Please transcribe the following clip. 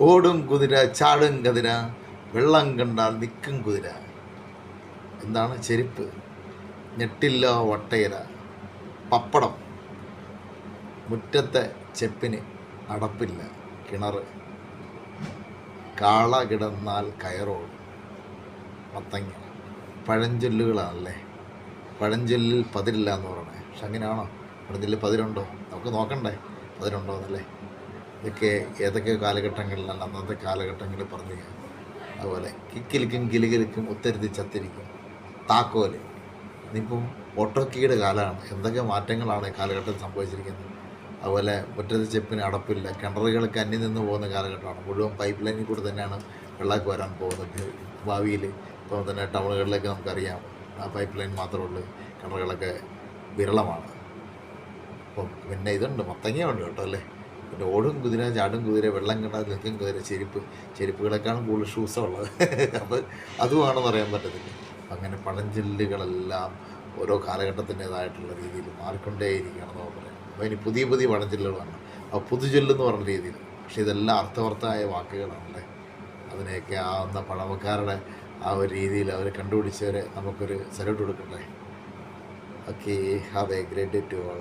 ഓടും കുതിര ചാടും കതിര വെള്ളം കണ്ടാൽ നിൽക്കും കുതിര. എന്താണ് ചെരുപ്പ്? ഞെട്ടില്ല വട്ടയില പപ്പടം. മുറ്റത്തെ ചെപ്പിന് അടപ്പില്ല കിണർ. കാള കിടന്നാൽ കയറോടും മത്തങ്ങ പഴഞ്ചൊല്ലുകളാണല്ലേ? പഴഞ്ചൊല്ലിൽ പതിരില്ല എന്ന് പറയണേ. പക്ഷെ അങ്ങനെയാണോ? പഴഞ്ചൊല്ലിൽ പതിരുണ്ടോ? നമുക്ക് നോക്കണ്ടേ. പതിരുണ്ടോ എന്നല്ലേ ഇതൊക്കെ ഏതൊക്കെ കാലഘട്ടങ്ങളിലാണ് അന്നത്തെ കാലഘട്ടങ്ങളിൽ പറഞ്ഞു അതുപോലെ കിക്കിലിക്കും കിലുകിലിക്കും ഒത്തരുതി ചത്തിരിക്കും താക്കോൽ ഇന്നിപ്പം ഓട്ടോക്കിയുടെ കീയുടെ കാലമാണ്. എന്തൊക്കെ മാറ്റങ്ങളാണ് കാലഘട്ടത്തിൽ സംഭവിച്ചിരിക്കുന്നത്? അതുപോലെ മുറ്റത്തെ ചെപ്പിന് അടപ്പില്ല. കിണറുകൾക്ക് അന്യം നിന്ന് പോകുന്ന കാലഘട്ടമാണ്. മുഴുവൻ പൈപ്പ് ലൈനിൽ കൂടെ തന്നെയാണ് വെള്ളമൊക്കെ വരാൻ പോകുന്നത്. ഭാവിയിൽ ഇപ്പോൾ തന്നെ ടൗണുകളിലേക്ക് നമുക്കറിയാം. ആ പൈപ്പ് ലൈൻ മാത്രമേ ഉള്ളൂ. കിണറുകളൊക്കെ വിരളമാണ്. അപ്പം പിന്നെ ഇതുണ്ട്. മത്തങ്ങയുണ്ട് കേട്ടോ അല്ലേ? പിന്നെ ഓടും കുതിര ചാടും കുതിര വെള്ളം കണ്ടാൽ നിൽക്കും കുതിര. ചെരുപ്പ് ചെരുപ്പുകളെക്കാളും കൂടുതൽ ഷൂസാണ് ഉള്ളത്. അപ്പോൾ അതുമാണെന്ന് പറയാൻ പറ്റത്തില്ല. അങ്ങനെ പഴഞ്ചൊല്ലുകളെല്ലാം ഓരോ കാലഘട്ടത്തിന്റെതായിട്ടുള്ള രീതിയിൽ മാറിക്കൊണ്ടേയിരിക്കുകയാണെന്ന് പറയാം. അപ്പോൾ ഇനി പുതിയ പുതിയ പഴഞ്ചൊല്ലുകളാണ് അപ്പോൾ പുതുചൊല്ലെന്ന് പറഞ്ഞ രീതിയിൽ. പക്ഷേ ഇതെല്ലാം അർത്ഥവർത്തമായ വാക്കുകളാണല്ലേ. അതിനെയൊക്കെ ആ അന്ന പഴമക്കാരുടെ ആ ഒരു രീതിയിൽ അവർ കണ്ടുപിടിച്ചവരെ നമുക്കൊരു സല്യൂട്ട് കൊടുക്കണ്ടേ okay have a great to all